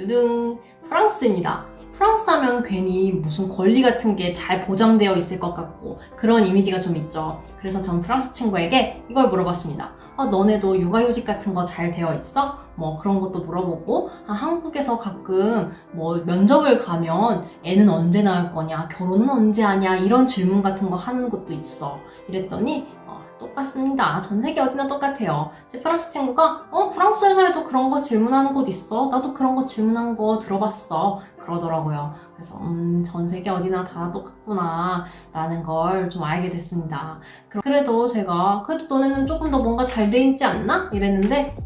두둥 프랑스입니다. 프랑스 하면 괜히 무슨 권리 같은 게 잘 보장되어 있을 것 같고 그런 이미지가 좀 있죠. 그래서 전 프랑스 친구에게 이걸 물어봤습니다. 아, 너네도 육아휴직 같은 거 잘 되어 있어? 뭐 그런 것도 물어보고 아, 한국에서 가끔 뭐 면접을 가면 애는 언제 낳을 거냐, 결혼은 언제 하냐 이런 질문 같은 거 하는 것도 있어. 이랬더니 어, 똑같습니다. 전 세계 어디나 똑같아요. 제 프랑스 친구가 어 프랑스 회사에도 그런 거 질문하는 곳 있어. 나도 그런 거 질문한 거 들어봤어. 그러더라고요. 그래서 음, 전 세계 어디나 다 똑같구나 라는 걸 좀 알게 됐습니다. 그래도 제가 그래도 너네는 조금 더 뭔가 잘 돼 있지 않나? 이랬는데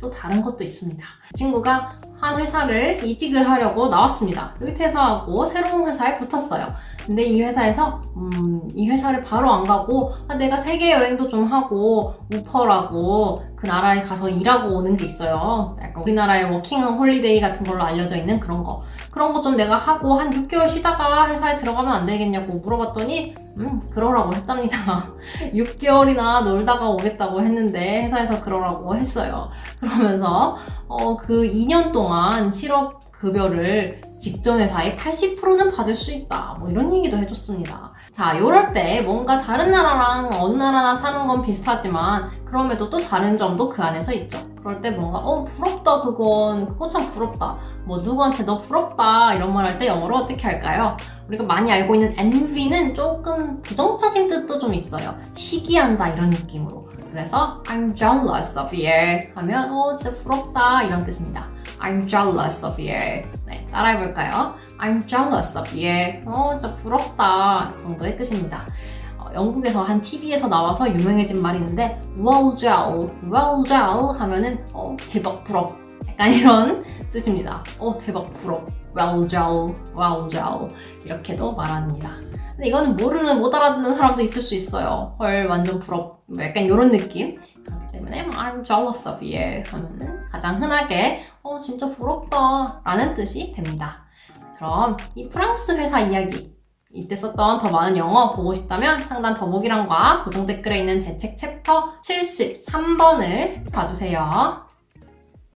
또 다른 것도 있습니다. 친구가 한 회사를 이직을 하려고 나왔습니다. 여기 퇴사하고 새로운 회사에 붙었어요. 근데 이 회사에서 음, 이 회사를 바로 안 가고 아, 내가 세계 여행도 좀 하고 우퍼라고 그 나라에 가서 일하고 오는 게 있어요. 약간 우리나라의 워킹 홀리데이 같은 걸로 알려져 있는 그런 거. 그런 거 좀 내가 하고 한 6개월 쉬다가 회사에 들어가면 안 되겠냐고 물어봤더니 음 그러라고 했답니다. 6개월이나 놀다가 오겠다고 했는데 회사에서 그러라고 했어요. 그러면서 어, 그 2년 동안 실업 급여를 직전 회사의 80%는 받을 수 있다. 뭐 이런 얘기도 해줬습니다. 자, 이럴 때 뭔가 다른 나라랑 어느 나라나 사는 건 비슷하지만 그럼에도 또 다른 점도 그 안에서 있죠. 그럴 때 뭔가 어 부럽다 그건 그거 참 부럽다. 뭐 누구한테 너 부럽다 이런 말 할 때 영어로 어떻게 할까요? 우리가 많이 알고 있는 envy는 조금 부정적인 뜻도 좀 있어요. 시기한다 이런 느낌으로. 그래서 I'm jealous of you 하면 어 진짜 부럽다 이런 뜻입니다. I'm jealous of you. 네, 따라해볼까요? I'm jealous of you. 어 진짜 부럽다 정도의 뜻입니다. 어, 영국에서 한 TV에서 나와서 유명해진 말이 있는데 well gel, well gel 하면은 어 대박 부럽 약간 이런 뜻입니다. 어 대박 부럽. well gel, well gel 이렇게도 말합니다. 근데 이거는 모르는 못 알아듣는 사람도 있을 수 있어요. 헐 완전 부럽. 뭐 약간 이런 느낌. 그렇기 때문에 I'm jealous of you 하면은 가장 흔하게 어 진짜 부럽다 라는 뜻이 됩니다. 그럼 이 프랑스 회사 이야기 이때 썼던 더 많은 영어 보고 싶다면 상단 더보기란과 고정 댓글에 있는 제 책 챕터 73번을 봐주세요.